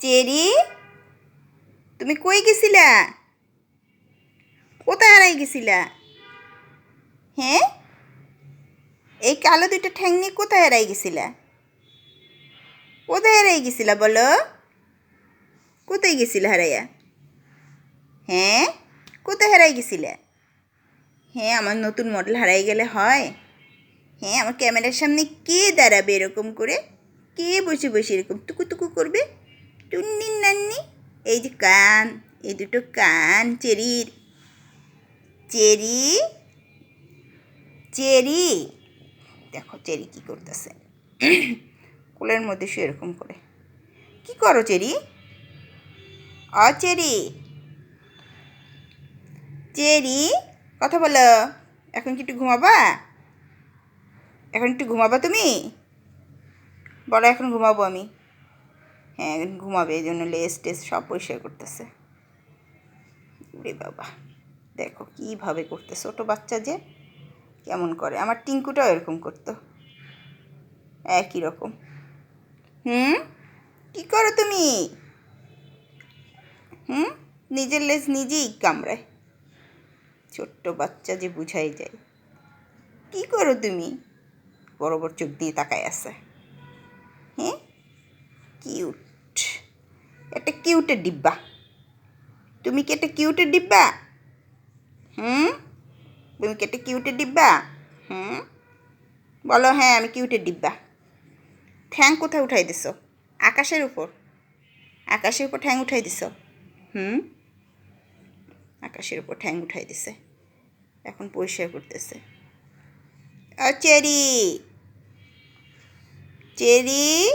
Cherry, তুমি কই গেছিলা? কোথায় হারাই গেছিলা? হ্যাঁ? এই কালো দুইটা ঠ্যাং নিয়ে কোথায় হারাই গেছিলা? কোথায় হারাই গেছিলা বলো? কোথায় গেছিলা হারাইয়া? হ্যাঁ? কোথায় হারাই গেছিলা? হ্যাঁ আমার নতুন মডেল হারাই গেলে হয়। হ্যাঁ আমার ক্যামেরার সামনে কে দাঁড়াবে এরকম করে? কে বসে বসে এরকম টুকু টুকু করবে? যে কান এই দুটো কান চেরির চেরি চেরি। দেখো চেরি কি করতেছে। কোলের মধ্যে শুয়ে এরকম করে। কি করো চেরি? অ, চেরি। চেরি, কথা বলো। এখন কি একটু ঘুমাবা? এখন একটু ঘুমাবা তুমি? বলো, এখন ঘুমাবো আমি। ঘুমাবে, এই জন্য লেস টেস সব পরিষ্কার করতেছে। রে বাবা, দেখো কীভাবে করতে ছোটো বাচ্চা যে কেমন করে। আমার টিঙ্কুটাও এরকম করতো। একই রকম। হুম? কী করো তুমি? হুম? নিজের লেজ নিজেই কামড়ায়। ছোট্ট বাচ্চা যে বুঝাই যায়। কি করো তুমি? বড় বড় চোখ দিয়ে তাকায় আছে। হ্যাঁ? কিউট। কিউটের ডিব্বা। তুমি কি একটা কিউটের ডিব্বা? হুম? তুমি কি একটা কিউটের ডিব্বা? হুম? বলো হ্যাঁ আমি কিউটের ডিব্বা। ঠ্যাং কোথায় উঠাই দিছো? আকাশের উপর। আকাশের উপর ঠ্যাং উঠাই দিছো? হুম? আকাশের উপর ঠ্যাং উঠাই দিছে। এখন পরিষ্কার করতেছে। চেরি! চেরি!